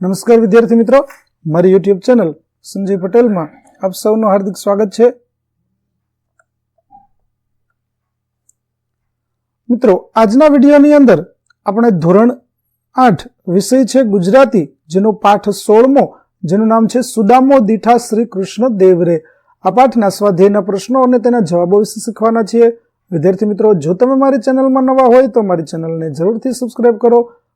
નમસ્કાર વિદ્યાર્થી મિત્રો. મારી યુટ્યુબ ચેનલ સંજય પટેલમાં આપ સૌનું હાર્દિક સ્વાગત છે. મિત્રો, આજના વિડીયોની અંદર આપણે ધોરણ આઠ વિષય છે ગુજરાતી, જેનો પાઠ સોળમો, જેનું નામ છે સુદામો દીઠા શ્રી કૃષ્ણ દેવરે. આ પાઠના સ્વાધ્યાયના પ્રશ્નો અને તેના જવાબો વિશે શીખવાના છીએ. વિદ્યાર્થી મિત્રો, જો તમે મારી ચેનલમાં નવા હોય તો મારી ચેનલને જરૂરથી સબસ્ક્રાઇબ કરો.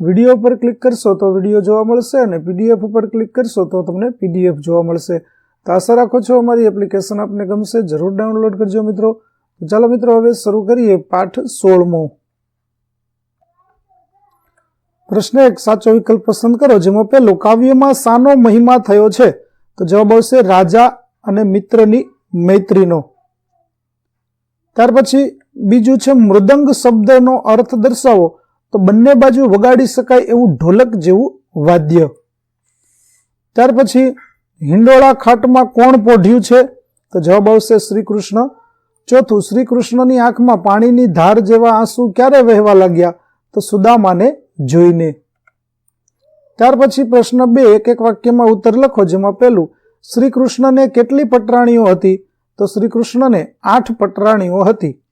વીડિયો પર ક્લિક કરશો તો વીડિયો જોવા મળશે અને પીડીએફ ઉપર ક્લિક કરશો તો તમને પીડીએફ જોવા મળશે. તો આશા રાખો છો અમારી એપ્લિકેશન આપને ગમશે, જરૂર ડાઉનલોડ કરજો મિત્રો. ચાલો મિત્રો, હવે શરૂ કરીએ પાઠ સોળમો. પ્રશ્ન એક, સાચો વિકલ્પ પસંદ કરો, જેમાં પહેલો, કાવ્યમાં સાનો મહિમા થયો છે? તો જવાબ આવશે, રાજા અને મિત્રની મૈત્રીનો. ત્યાર પછી બીજું છે, મૃદંગ શબ્દનો અર્થ દર્શાવો. તો બંને બાજુ વગાડી શકાય એવું ઢોલક જેવું વાદ્ય. ત્યાર પછી હિંડોળા ખાટમાં કોણ પોઢ્યું છે? તો જવાબ આવશે શ્રી કૃષ્ણ ચોથું શ્રી કૃષ્ણની આંખમાં પાણીની ધાર જેવા આંસુ ક્યારે વહેવા લાગ્યા? તો સુદામાને જોઈને. ત્યાર પછી પ્રશ્ન બે, એક એક વાક્યમાં ઉત્તર લખો, જેમાં પહેલું શ્રી કૃષ્ણને કેટલી પટરાણીઓ હતી? તો શ્રી કૃષ્ણને આઠ પટરાણીઓ હતી.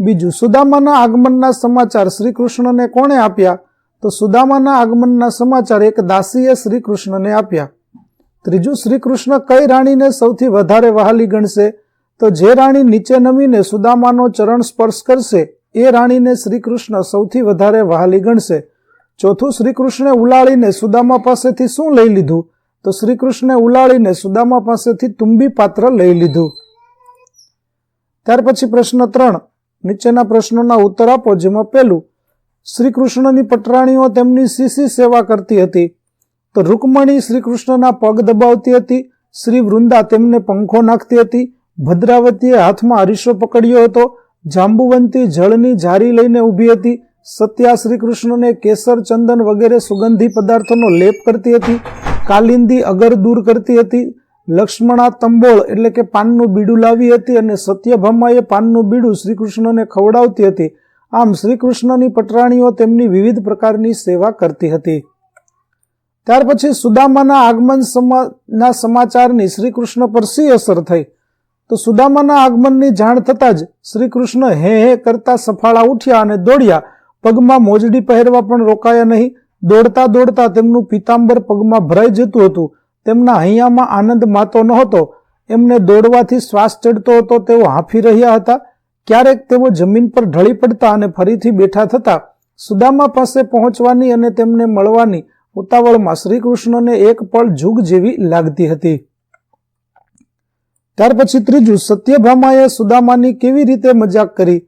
બીજું, સુદામાના આગમનના સમાચાર શ્રી કૃષ્ણને કોણે આપ્યા? તો સુદામાના આગમનના સમાચાર એક દાસીએ શ્રી કૃષ્ણને આપ્યા. ત્રીજું શ્રી કૃષ્ણ કઈ રાણીને સૌથી વધારે વહાલી ગણશે? તો જે રાણી નીચે નમીને સુદામાનો ચરણ સ્પર્શ કરશે, એ રાણીને શ્રી કૃષ્ણ સૌથી વધારે વહાલી ગણશે. ચોથું શ્રી કૃષ્ણે ઉલાળીને સુદામા પાસેથી શું લઈ લીધું? તો શ્રી કૃષ્ણે ઉલાળીને સુદામા પાસેથી તુંબી પાત્ર લઈ લીધું. ત્યાર પછી પ્રશ્ન ત્રણ. નીચેના પ્રશ્નોના ઉત્તર આપો, જેમાં પહેલું શ્રી કૃષ્ણની પટરાણીઓ તેમની સીસી સેવા કરતી હતી. તો રૂકમણી શ્રી કૃષ્ણના પગ દબાવતી હતી, શ્રી વૃંદા તેમને પંખો નાખતી હતી, ભદ્રાવતીએ હાથમાં અરીસો પકડ્યો હતો, જાંબુવંતી જળની જારી લઈને ઊભી હતી, સત્યા શ્રી કૃષ્ણને કેસર, ચંદન વગેરે સુગંધી પદાર્થોનો લેપ કરતી હતી, કાલિંદી અગર દૂર કરતી હતી લક્ષ્મણા તંબોળ એટલે કે પાનનું બીડું લાવી હતી અને સત્યભામાએ પાનનું બીડું શ્રીકૃષ્ણને ખવડાવતી હતી. આમ શ્રીકૃષ્ણની પટરાણીઓ તેમની વિવિધ પ્રકારની સેવા કરતી હતી. ત્યાર પછી સુદામાના આગમન ના સમાચારની શ્રીકૃષ્ણ પર સી અસર થઈ? તો સુદામાના આગમનની જાણ થતાં જ શ્રીકૃષ્ણ હે હે કરતા સફાળા ઉઠ્યા અને દોડ્યા. પગમાં મોજડી પહેરવા પણ રોકાયા નહીં. દોડતા દોડતા તેમનું પિતાંબર પગમાં ભરાઈ જતું હતું. તેમના હૈયામાં આનંદ માતો નહોતો. એમને દોડવાથી શ્વાસ ચડતો હતો, તેઓ હાંફી રહ્યા હતા. ક્યારેક તેઓ જમીન પર ઢળી પડતા અને ફરીથી બેઠા થતા. સુદામા પાસે પહોંચવાની અને તેમને મળવાની ઉતાવળમાં શ્રી કૃષ્ણને એક પળ જુગ જેવી લાગતી હતી. ત્યાર પછી ત્રીજું, સત્યભામાએ સુદામાની કેવી રીતે મજાક કરી?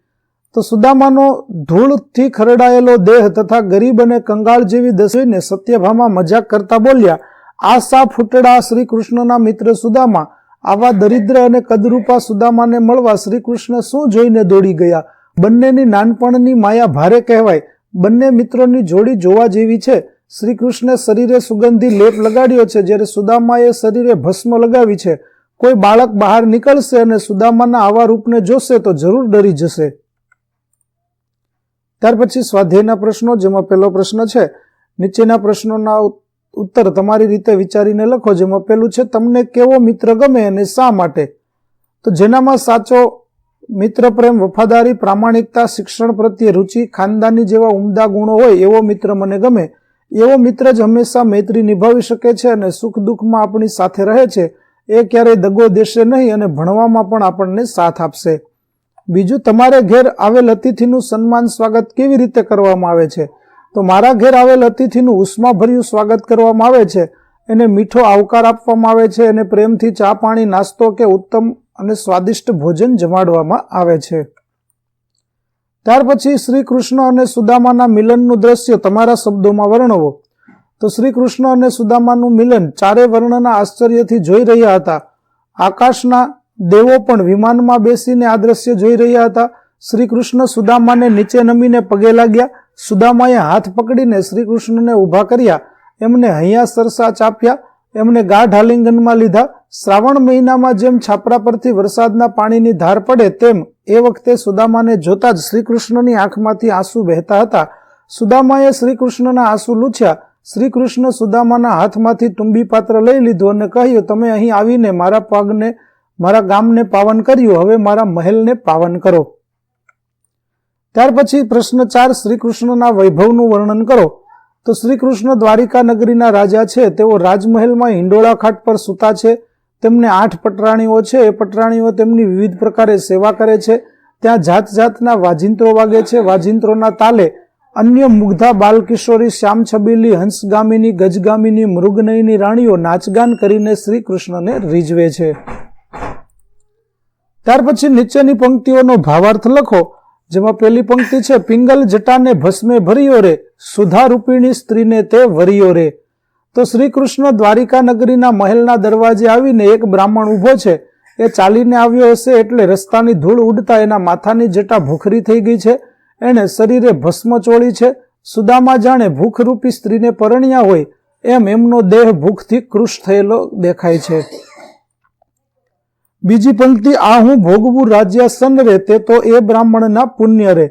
તો સુદામાનો ધૂળથી ખરડાયેલો દેહ તથા ગરીબ અને કંગાળ જેવી દસવીને સત્યભામા મજાક કરતા બોલ્યા આ સા ફૂટડા શ્રી કૃષ્ણના મિત્ર સુદામા, આવા દરિદ્ર અને કદરૂપા સુદામાને મળવા શ્રી કૃષ્ણ શું જોઈને દોડી ગયા? બંનેની નાનપણની માયા ભારે કહેવાય. બંને મિત્રોની જોડી જોવા જેવી છે. શ્રી કૃષ્ણે શરીરે સુગંધી લેપ લગાડ્યો છે જ્યારે સુદામાએ શરીરે ભસ્મ લગાવી છે. કોઈ બાળક બહાર નીકળશે અને સુદામાના આવા રૂપને જોશે તો જરૂર ડરી જશે. ત્યાર પછી સ્વાધ્યાયના પ્રશ્નો, જેમાં પહેલો પ્રશ્ન છે, નીચેના પ્રશ્નોના ઉત્તર તમારી રીતે વિચારીને લખો જેમાં પેલું છે, તમને કેવો મિત્ર ગમે અને શા માટે? તો જેનામાં સાચો મિત્ર પ્રેમ, વફાદારી, પ્રામાણિકતા, શિક્ષણ પ્રત્યે રુચિ, ખાનદાની જેવા ઉમદા ગુણો હોય, એવો મિત્ર મને ગમે. એવો મિત્ર જ હંમેશા મૈત્રી નિભાવી શકે છે અને સુખ દુઃખમાં આપણી સાથે રહે છે. એ ક્યારેય દગો દેશે નહીં અને ભણવામાં પણ આપણને સાથ આપશે. બીજું, તમારે ઘેર આવેલ અતિથિનું સન્માન, સ્વાગત કેવી રીતે કરવામાં આવે છે? તો મારા ઘેર આવેલ અતિથિનું ઉષ્માભર્યું સ્વાગત કરવામાં આવે છે. એને મીઠો આવકાર આપવામાં આવે છે અને પ્રેમથી ચા પાણી, નાસ્તો કે ઉત્તમ અને સ્વાદિષ્ટ ભોજન જમાડવામાં આવે છે. ત્યાર પછી શ્રી કૃષ્ણ અને સુદામાના મિલનનું દ્રશ્ય તમારા શબ્દોમાં વર્ણવો. તો શ્રી કૃષ્ણ અને સુદામાનું મિલન ચારે વર્ણના આશ્ચર્યથી જોઈ રહ્યા હતા. આકાશના દેવો પણ વિમાનમાં બેસીને આ દ્રશ્ય જોઈ રહ્યા હતા. શ્રી કૃષ્ણ સુદામાને નીચે નમીને પગે લાગ્યા. સુદામાએ હાથ પકડીને શ્રી કૃષ્ણને ઊભા કર્યા, એમને હૈયા સરસા ચાપ્યા, એમને ગાઢ આલિંગનમાં લીધા, શ્રાવણ મહિનામાં જેમ છાપરા પરથી વરસાદના પાણીની ધાર પડે તેમ એ વખતે સુદામાને જોતા જ શ્રીકૃષ્ણની આંખમાંથી આંસુ વહેતા હતા. સુદામાએ શ્રીકૃષ્ણના આંસુ લૂછ્યા. શ્રીકૃષ્ણ સુદામાના હાથમાંથી તુંબી પાત્ર લઈ લીધું અને કહ્યું, તમે અહીં આવીને મારા પગને, મારા ગામને પાવન કર્યું, હવે મારા મહેલને પાવન કરો. ત્યાર પછી પ્રશ્ન ચાર શ્રી કૃષ્ણના વૈભવનું વર્ણન કરો. તો શ્રી કૃષ્ણ દ્વારિકા નગરીના રાજા છે. તેઓ રાજમહેલમાં હિંડોળા ખાટ પર સૂતા છે. તેમને આઠ પટરાણીઓ છે. એ પટરાણીઓ તેમની વિવિધ પ્રકારે સેવા કરે છે. ત્યાં જાત જાતના વાજિંત્રો વાગે છે. વાજિંત્રોના તાલે અન્ય મુગ્ધા બાલકિશોરી શ્યામ છબીલી હંસગામીની, ગજગામીની, મૃગનયની રાણીઓ નાચગાન કરીને શ્રી કૃષ્ણને રીઝવે છે. ત્યાર પછી નીચેની પંક્તિઓનો ભાવાર્થ લખો. જેમાં પહેલી પંક્તિ છે, પિંગલ જટાને ભસ્મે ભર્યો રે, સુધારૂપિણી સ્ત્રીને તે વરિયો રે. તો શ્રી કૃષ્ણ દ્વારિકા નગરીના મહેલના દરવાજે આવીને એક બ્રાહ્મણ ઊભો છે. એ ચાલીને આવ્યો હશે એટલે રસ્તાની ધૂળ ઉડતા એના માથાની જટા ભૂખરી થઈ ગઈ છે. એણે શરીરે ભસ્મ ચોળી છે. સુદામા જાણે ભૂખરૂપી સ્ત્રીને પરણ્યા હોય. એમ એમનો દેહ ભૂખથી કૃશ થયેલો દેખાય છે. બીજી પંક્તિ, આ હું ભોગવું રાજ્ય સન રે તે તો એ બ્રાહ્મણના પુણ્ય રે.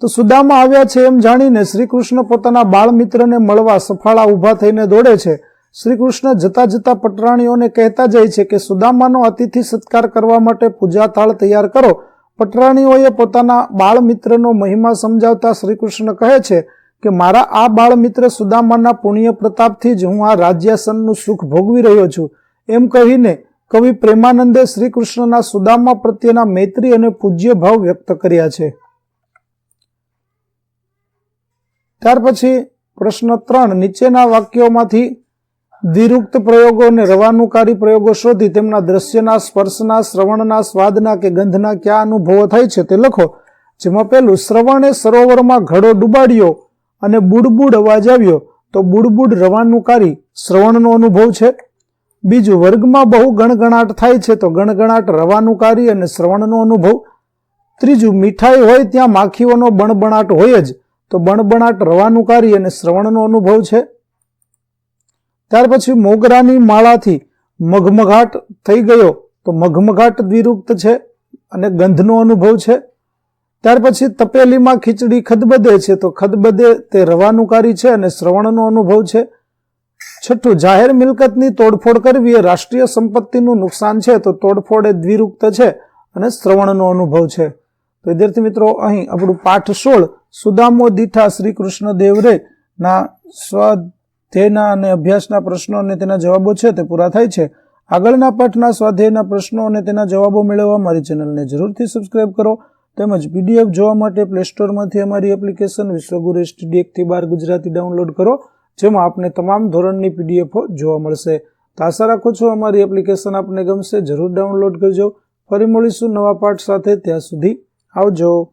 તો સુદામા આવ્યા છે એમ જાણીને શ્રી કૃષ્ણ પોતાના બાળ મિત્રને મળવા સફાળા ઊભા થઈને દોડે છે. શ્રી કૃષ્ણ જતા જતા પટરાણીઓને કહેતા જાય છે કે, સુદામાનો અતિથિ સત્કાર કરવા માટે પૂજા થાળ તૈયાર કરો. પટરાણીઓએ પોતાના બાળ મિત્રનો મહિમા સમજાવતા શ્રી કૃષ્ણ કહે છે કે, મારા આ બાળ મિત્ર સુદામાના પુણ્ય પ્રતાપથી જ હું આ રાજ્યાસનનું સુખ ભોગવી રહ્યો છું. એમ કહીને કવિ પ્રેમાનંદે શ્રી કૃષ્ણના સુદામા પ્રત્યેના મૈત્રી અને પૂજ્ય ભાવ વ્યક્ત કર્યા છે. ત્યાર પછી પ્રશ્ન ત્રણ, નીચેના વાક્યોમાંથી દ્વિરુક્ત પ્રયોગો અને રવાનુકારી પ્રયોગો શોધી તેમના દ્રશ્યના, સ્પર્શના, શ્રવણના, સ્વાદના કે ગંધના કયા અનુભવો થાય છે તે લખો. જેમાં પહેલું, શ્રવણે સરોવરમાં ઘડો ડુબાડ્યો અને બુડબુડ અવાજ આવ્યો. તો બુડબુડ રવાનુકારી શ્રવણનો અનુભવ છે. બીજું, વર્ગમાં બહુ ગણગણાટ થાય છે તો ગણગણાટ રવાનું કાર્ય અને શ્રવણનો અનુભવ. ત્રીજું, મીઠાઈ હોય ત્યાં માખીઓનો બણબણાટ હોય જ તો બણબણાટ રવાનું કાર્ય અને શ્રવણનો અનુભવ છે. ત્યાર પછી મોગરાની માળાથી મઘમઘાટ થઈ ગયો તો મઘમઘાટ દ્વિરુક્ત છે અને ગંધનો અનુભવ છે. ત્યાર પછી તપેલીમાં ખીચડી ખદબદે છે તો ખદબદે તે રવાનું કાર્ય છે અને શ્રવણનો અનુભવ છે. છઠ્ઠું, જાહેર મિલકતની તોડફોડ કરવી એ રાષ્ટ્રીય સંપત્તિનું નુકસાન છે, તો તોડફોડ એ દ્વિરુક્ત છે અને શ્રવણનો અનુભવ છે. તો વિદ્યાર્થી મિત્રો, અહીં આપણું પાઠ સોળ, સુદામો દીઠા શ્રી કૃષ્ણ દેવરે ના સ્વાધ્યાયના અને અભ્યાસના પ્રશ્નો અને તેના જવાબો છે તે પૂરા થાય છે. આગળના પાઠના સ્વાધ્યાયના પ્રશ્નો અને તેના જવાબો મેળવવા મારી ચેનલને જરૂરથી સબસ્ક્રાઇબ કરો. તેમજ પીડીએફ જોવા માટે પ્લે સ્ટોરમાંથી અમારી એપ્લિકેશન વિશ્વગુરુ એસટીડી એકથી બાર ગુજરાતી ડાઉનલોડ કરો. જેમાં આપને તમામ ધોરણની પીડીએફો જોવા મળશે. તો આશા રાખું છું અમારી એપ્લિકેશન આપને ગમશે. જરૂર ડાઉનલોડ કરજો. ફરી મળીશું નવા પાઠ સાથે. ત્યાં સુધી આવજો.